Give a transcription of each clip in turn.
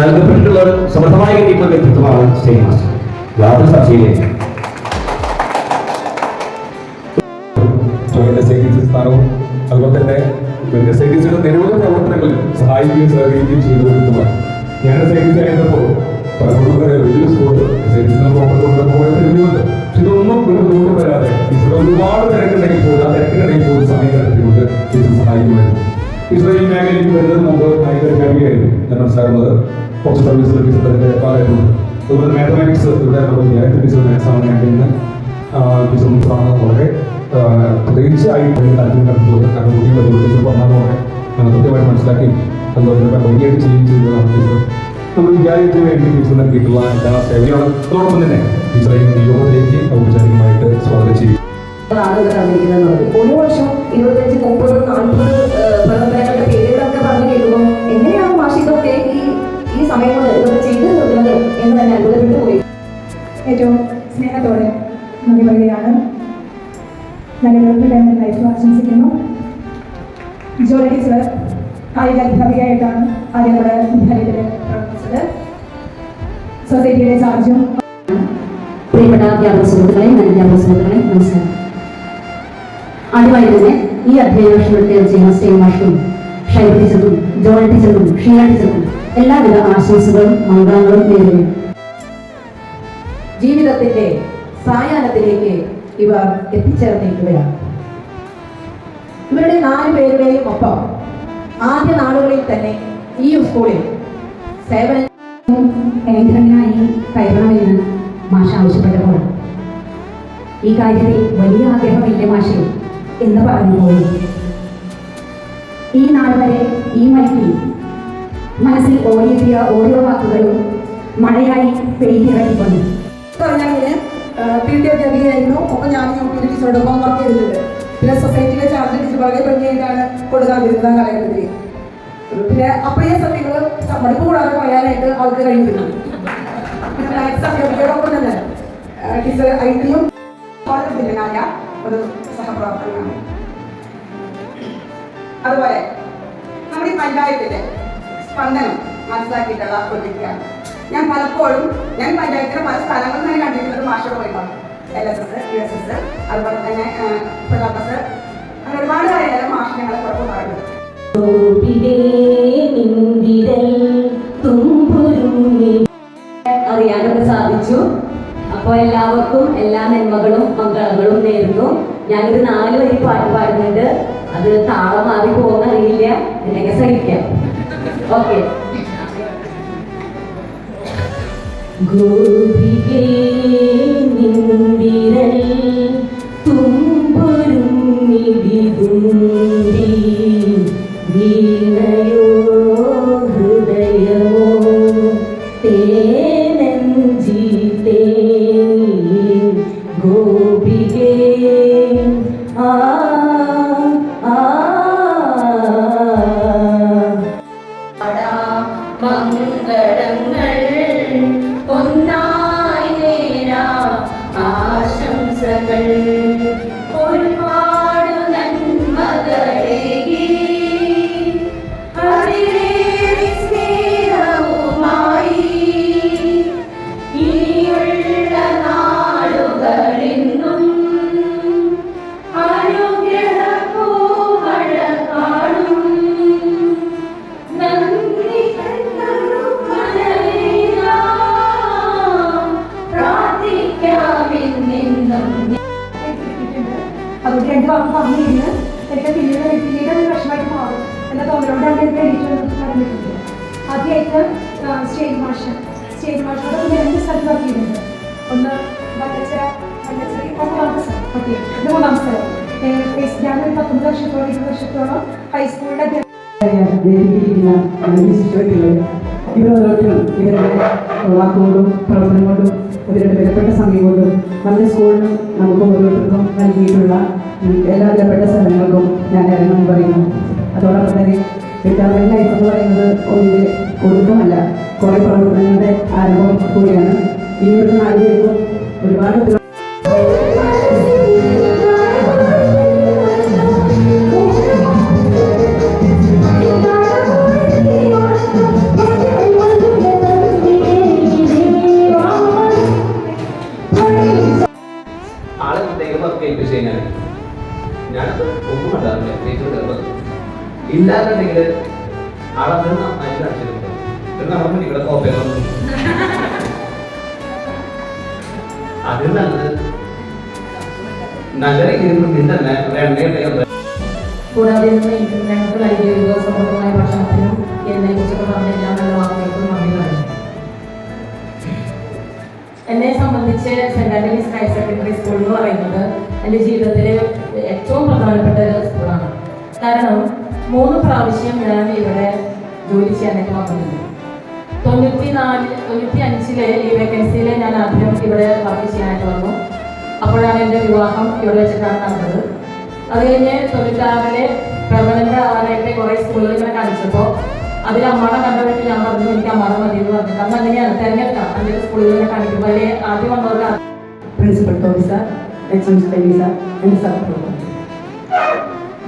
നൽകപ്പെട്ടിട്ടുള്ള ഒരു സമർത്ഥമായ കിട്ടിയിട്ടുള്ള വ്യക്തിത്വമാണ് സ്റ്റേറ്റ് മാസ്റ്റർ. യാതൊരു സംശയമില്ല സ്ഥാനവും അതുപോലെ തന്നെ സേവിങ്സിന്റെ നിരവധി പ്രവർത്തനങ്ങൾ സഹായിക്കുകയും സഹകരിക്കുകയും ചെയ്തു കൊടുത്തതാണ് ഞാൻ സേവിങ്സ് ആയിരുന്നപ്പോൾ പലപ്പോഴും വലിയ ഇതൊന്നും ഒരു ബുദ്ധിമുട്ട് വരാതെ ടീച്ചർ ഒരുപാട് തിരക്കുണ്ടെങ്കിൽ പോലും ആ തിരക്കിനിടയിൽ പോലും സമയം കണ്ടെത്തിക്കൊണ്ട് ടീച്ചർ സഹായിക്കുമായിരുന്നു. ഈ മേഖലയിലേക്ക് വരുന്നത് നമുക്ക് ഭയങ്കര കവിയായിരുന്നു. ഞാൻ മനസ്സിലാക്കുന്നത് കുറച്ച് സർവീസ് ലഭിക്കുന്നതിന്റെ കാലഘട്ടമുണ്ട് അതുപോലെ മാത്തമാറ്റിക്സ് ഇവിടെ ഡയറക്ടർ ടീച്ചർ മാത്സ് ആണ് ഞാൻ ഇന്ന് ടീച്ചർ മുത്താണ് വളരെ പ്രത്യേകിച്ച് ആയി താല്പര്യം കണ്ടിട്ടുള്ളത് കാരണം കുട്ടികൾ ടീച്ചർ പറഞ്ഞ പോലെ ആ, കൃത്യമായി മനസ്സിലാക്കി അതുപോലെ ഭംഗിയായിട്ട് ചെയ്യുകയും ചെയ്തതാണ് ടീച്ചർ നമ്മൾ വിദ്യാലയത്തിന് വേണ്ടി ടീച്ചർ നൽകിയിട്ടുള്ള എല്ലാ സേവനങ്ങളും അതോടൊപ്പം തന്നെ ടീച്ചറെ യോഗത്തിലേക്ക് ഔപചാരികമായിട്ട് സ്വാഗതം ചെയ്യും ഒരു വർഷം ഇരുപത്തഞ്ച് മുപ്പത് നാൽപ്പത് പരമ്പരാഗത പേരുകളൊക്കെ പറഞ്ഞു കേൾക്കുമ്പോൾ എങ്ങനെയാണ് മാഷി ഇതൊക്കെ ഈ സമയം കൊണ്ട് ഇതൊക്കെ ചെയ്തു തീർക്കുന്നത് എന്ന് തന്നെ അത്ഭുതപ്പെട്ടു പോയി. ഏറ്റവും സ്നേഹത്തോടെ നന്ദി പറയുകയാണ് നല്ല ഗവൺമെന്റ് ലൈഫ് ആശംസിക്കുന്നു. ജോലി ടീച്ചർ കായിക അധ്യാപികയായിട്ടാണ് ആദ്യം നമ്മുടെ വിദ്യാലയത്തിൽ പ്രവർത്തിച്ചത്. സൊസൈറ്റിയിലെ ചാർജും പ്രിയപ്പെട്ട അധ്യാപക സുഹൃത്തുക്കളെ അധ്യാപക സുഹൃത്തുക്കളെ നമസ്കാരം. ആദ്യമായി തന്നെ ഈ അധ്യയന വർഷം എടുത്ത ചെയ്യുന്ന സ്റ്റേ മാഷും ഷൈബ ടീച്ചർക്കും ജോൾ ടീച്ചറും ഷീല ടീച്ചർക്കും എല്ലാവിധ ആശംസകളും മംഗളങ്ങളും നേരുന്നു. ജീവിതത്തിന്റെ സായാഹ്നത്തിലേക്ക് ഇവർ എത്തിച്ചേർന്നിരിക്കുകയാണ്. ഇവരുടെ നാല് പേരുടെയും ഒപ്പം ആദ്യ നാളുകളിൽ തന്നെ ഈ സ്കൂളിൽ സേവനം കയറണമെന്ന് മാഷ ആവശ്യപ്പെട്ടപ്പോൾ. ഈ കാര്യത്തിൽ വലിയ ആഗ്രഹമില്ല മാഷെ എന്ന് പറഞ്ഞു പോയി ഈ നാൾ വരെ ഈ മണിക്ക് മനസ്സിൽ ഓടിയെത്തിയ ഓരോ വാക്കുകളും മഴയായി പെയ്തിറങ്ങിക്കൊണ്ടു പറഞ്ഞാൽ പി ടി അധ്യാപികയായിരുന്നു ഒക്കെ ഞാൻ യു പി ടീച്ചറോടൊപ്പം വർക്ക് ചെയ്തിട്ടുണ്ട്. പിന്നെ സൊസൈറ്റിയിലെ ചാർജ് ടീച്ചർ വളരെ ഭംഗിയായിട്ടാണ് കൊടുക്കാതിരുന്നത് ആ കാലഘട്ടത്തിൽ പിന്നെ അപ്പഴേ സത്യങ്ങൾ മടുപ്പ് കൂടാതെ പറയാനായിട്ട് അവർക്ക് കഴിഞ്ഞിരുന്നു. അതുപോലെ നമ്മുടെ ഈ പഞ്ചായത്തിന്റെ സ്പന്ദനം മനസ്സിലാക്കിയിട്ടുള്ള ഒരു വ്യക്തിയാണ്. ഞാൻ പലപ്പോഴും ഞാൻ പഞ്ചായത്തിലെ പല സ്ഥലങ്ങളിൽ തന്നെ കണ്ടിട്ടുള്ളത് മാഷോട് പോയിട്ടുണ്ട് L S S U S S അതുപോലെ തന്നെ പ്രതാപസ് അങ്ങനെ ഒരുപാട് കാര്യങ്ങൾ മാഷ ഞങ്ങളെ പുറത്തു പറയുന്നത് അറിയാനൊക്കെ സാധിച്ചു. അപ്പോൾ എല്ലാവർക്കും എല്ലാ നന്മകളും മംഗളങ്ങളും നേരുന്നു. ഞാനൊരു നാല് വരി പാട്ട് പാടുന്നുണ്ട്. അത് താളം മാറി പോകുന്ന അറിയില്ല. എന്നൊക്കെ സഹിക്കാം. ഓക്കെ ഗോപികേ നിന്ദിരൽ ആദ്യമായിട്ട് സ്റ്റേജ് മാഷ്. സ്റ്റേജ് മാഷിനോട് പിന്നെ രണ്ട് സ്ഥലത്ത് വർക്ക് ചെയ്തിട്ടുണ്ട്. ഒന്ന് വല്ലച്ചര വല്ലച്ചരി ഒന്നാമത്തെ സ്ഥലം ഓക്കെ ഇത് മൂന്നാമത്തെ സ്ഥലം ഞാനൊരു പത്തൊമ്പത് വർഷത്തോളം ഇരുപത് വർഷത്തോളം ഹൈസ്കൂളിന്റെ ഇവരോരോരുത്തരും ഇവരുടെ വാക്കുകൊണ്ടും പ്രവർത്തനം കൊണ്ടും ഇവരുടെ വിലപ്പെട്ട സമയം കൊണ്ടും നമ്മുടെ സ്കൂളിനും നമുക്ക് ഓരോരുത്തർക്കും നൽകിയിട്ടുള്ള എല്ലാ വിലപ്പെട്ട സ്ഥലങ്ങൾക്കും ഞാൻ ഇറങ്ങും പറയുന്നു. അതോടൊപ്പം തന്നെ റിട്ടയർമെന്റ് ലൈഫ് എന്ന് പറയുന്നത് ഒന്നിന്റെ ഒടുക്കമല്ല കുറെ പ്രവർത്തനങ്ങളുടെ ആരംഭം കൂടിയാണ്. ഇനി ഒരു നാല് പേരും ഒരുപാട് ആളെ പ്രത്യേകം വർക്ക് ഏൽപ്പിച്ചു കഴിഞ്ഞാൽ ഞാനത് ഒന്നും ഉണ്ടാവില്ല പ്രത്യേകിച്ച് നിർബന്ധം ഇല്ലാന്നുണ്ടെങ്കിൽ ആളത് നന്നായിട്ട് കാണിച്ചിട്ടുണ്ട് നമ്മൾ ഇവിടെ കോപ്പയൊന്നും അത് നല്ലത്. നല്ല രീതിയിൽ മുന്നിൽ തന്നെ എന്നെ പറഞ്ഞ എന്നെ സംബന്ധിച്ച് Saint Antony's higher secondary school എന്ന് പറയുന്നത് എന്റെ ജീവിതത്തിലെ ഏറ്റവും പ്രധാനപ്പെട്ട ഒരു സ്കൂളാണ് കാരണം ഞാൻ ഇവിടെ ജോലി ചെയ്യാനായിട്ട് വന്നത്. തൊണ്ണൂറ്റി നാല് തൊണ്ണൂറ്റി അഞ്ചിലെ ഈ വേക്കൻസിയിൽ ഞാൻ ആദ്യം ഇവിടെ വർക്ക് ചെയ്യാനായിട്ട് വന്നു. അപ്പോഴാണ് എന്റെ വിവാഹം ഇവിടെ വെച്ചിട്ടാണ് നടന്നത്. അത് കഴിഞ്ഞ് തൊണ്ണൂറ്റാറിലെ പെർമനന്റ് ആവാനായിട്ട് കുറെ സ്കൂളുകൾ ഇങ്ങനെ കാണിച്ചപ്പോൾ അതിൽ അമ്മാടെ വീട്ടിൽ ഞാൻ പറഞ്ഞു എനിക്ക് അമ്മാടെ മതി എന്ന് പറഞ്ഞു. കാരണം അങ്ങനെയാണ് തിരഞ്ഞെടുക്കാം. അങ്ങനെ സ്കൂളുകൾ ഇങ്ങനെ കാണിക്കുമ്പോൾ അതിൽ ആദ്യം വന്നവർക്ക് principal Thomas H M sir എന്റെ സഹപ്രവർത്തകർ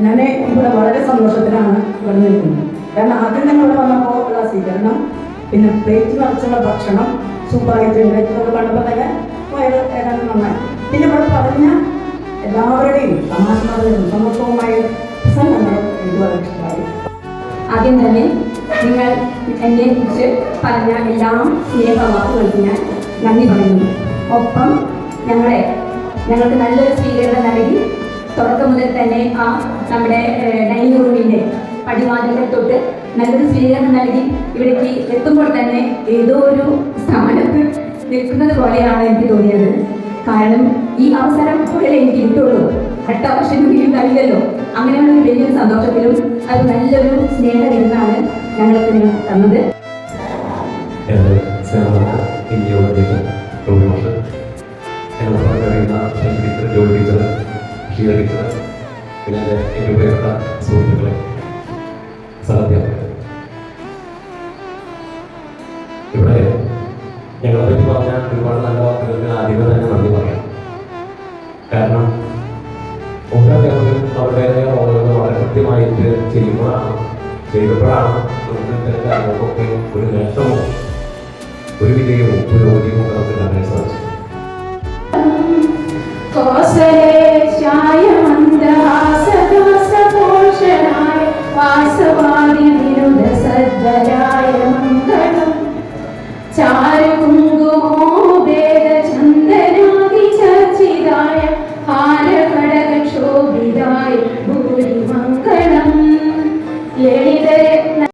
ഞാൻ ഇവിടെ വളരെ സന്തോഷത്തിലാണ് ഇവിടെ നിൽക്കുന്നത്. കാരണം ആദ്യം ഞങ്ങൾ ഇവിടെ വന്നപ്പോൾ ഉള്ള സ്വീകരണം പിന്നെ പ്ലേറ്റ് നിറച്ചുള്ള ഭക്ഷണം സൂപ്പറായിട്ട് ഇതൊക്കെ കണ്ടപ്പോൾ തന്നെ വയറ് ഏതാണ്ട് നന്നായി. പിന്നെ ഇവിടെ പറഞ്ഞ എല്ലാവരുടെയും സമാധാനവും സന്തോഷവുമായ പ്രസംഗങ്ങളും എനിക്ക് വളരെ ഇഷ്ടമായി. ആദ്യം തന്നെ നിങ്ങൾ എന്നെ കുറിച്ച് പറഞ്ഞ എല്ലാ സ്നേഹവാക്കുകൾക്ക് ഞാൻ നന്ദി പറയുന്നു. ഒപ്പം ഞങ്ങളെ ഞങ്ങൾക്ക് നല്ലൊരു സ്വീകരണം നൽകി തുടക്കം മുതൽ തന്നെ ആ നമ്മുടെ ഡൈനിങ് റൂമിന്റെ പടിവാതിലുകൾ തൊട്ട് നല്ലൊരു സ്വീകരണം നൽകി ഇവിടേക്ക് എത്തുമ്പോൾ തന്നെ ഏതോ ഒരു സ്ഥാനത്ത് നിൽക്കുന്നത് പോലെയാണ് എനിക്ക് തോന്നിയത്. കാരണം ഈ അവസരം പോലെ എനിക്ക് കിട്ടുള്ളൂ. അടുത്ത വർഷം കഴിയില്ലല്ലോ അങ്ങനെയുള്ള ഒരു സന്തോഷത്തിലും അത് നല്ലൊരു സ്നേഹം എന്നാണ് ഞങ്ങൾക്ക് തന്നത്. ചെയ്തപ്പോഴാണ് നമുക്ക് ഇത്തരം കാര്യങ്ങൾക്കൊക്കെ ഒരു നേട്ടമോ ഒരു വിജയമോ ഒരു ഒക്കെ നമുക്ക് കാണാൻ